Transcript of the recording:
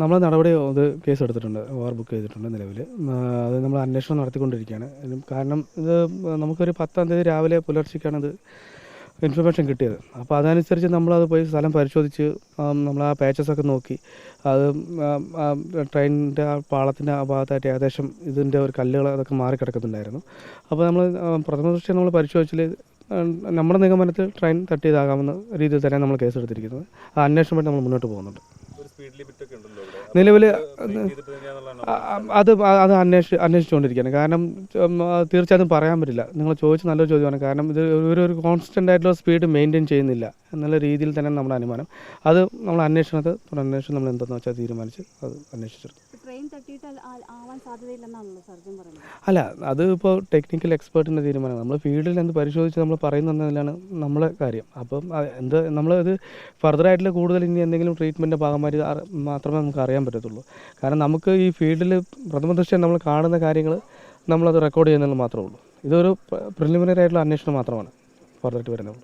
നമ്മൾ നടപടി ഇത് കേസ് എടുത്തിട്ടുണ്ട് ഓവർ ബുക്ക് ചെയ്തിട്ടുണ്ട് നിലവിൽ അത് നമ്മൾ അന്വേഷണം നടത്തിക്കൊണ്ടിരിക്കുകയാണ്. കാരണം ഇത് നമുക്കൊരു പത്താം തീയതി രാവിലെ പുലർച്ചയ്ക്കാണ് ഇത് ഇൻഫർമേഷൻ കിട്ടിയത്. അപ്പോൾ അതനുസരിച്ച് നമ്മളത് പോയി സ്ഥലം പരിശോധിച്ച് നമ്മൾ ആ പാച്ചസൊക്കെ നോക്കി. അത് ട്രെയിനിന്റെ ആ പാളത്തിന്റെ ആ ഭാഗത്തായിട്ട് ഏകദേശം ഇതിന്റെ ഒരു കല്ലുകൾ അതൊക്കെ മാറി കിടക്കുന്നുണ്ടായിരുന്നു അപ്പോൾ നമ്മൾ പ്രഥമ ദൃഷ്ടി നമ്മൾ പരിശോധിച്ചാൽ നമ്മുടെ നിഗമനത്തിൽ ട്രെയിൻ തട്ടിയതാകാമെന്ന രീതിയിൽ തന്നെ നമ്മൾ കേസെടുത്തിരിക്കുന്നത് ആ അന്വേഷണമായിട്ട് നമ്മൾ മുന്നോട്ട് പോകുന്നുണ്ട്. നിലവിൽ അത് അത് അന്വേഷിച്ച് അന്വേഷിച്ചുകൊണ്ടിരിക്കുകയാണ്. കാരണം തീർച്ചയായിട്ടും പറയാൻ പറ്റില്ല. നിങ്ങൾ ചോദിച്ച നല്ലൊരു ചോദ്യമാണ്. കാരണം ഇത് ഒരു ഒരു കോൺസ്റ്റന്റ് ആയിട്ടുള്ള സ്പീഡ് മെയിന്റെയിൻ ചെയ്യുന്നില്ല. എന്നുള്ള രീതിയിൽ തന്നെ നമ്മുടെ അനുമാനം. അത് നമ്മൾ അന്വേഷണത്തെ അന്വേഷണം നമ്മൾ എന്തെന്ന് വെച്ചാൽ തീരുമാനിച്ച് അത് അന്വേഷിച്ചെടുക്കും. അല്ല- അത് ഇപ്പോൾ ടെക്നിക്കൽ എക്സ്പേർട്ടിന്റെ തീരുമാനമാണ് നമ്മൾ ഫീൽഡിൽ എന്ത് പരിശോധിച്ച് നമ്മൾ പറയുന്നതിലാണ് നമ്മളെ കാര്യം. അപ്പം എന്ത് നമ്മളത് ഫർദറായിട്ടുള്ള കൂടുതൽ ഇനി എന്തെങ്കിലും ട്രീറ്റ്മെന്റിന്റെ ഭാഗമായിട്ട് മാത്രമേ നമുക്ക് അറിയാൻ പറ്റത്തുള്ളൂ. കാരണം നമുക്ക് ഈ ഫീൽഡിൽ പ്രഥമ ദൃശ്യം നമ്മൾ കാണുന്ന കാര്യങ്ങൾ നമ്മളത് റെക്കോർഡ് ചെയ്യുന്നതിൽ മാത്രമേ ഉള്ളൂ. ഇതൊരു പ്രിലിമിനറി ആയിട്ടുള്ള അന്വേഷണം മാത്രമാണ് ഫർദറായിട്ട് വരുന്നുള്ളൂ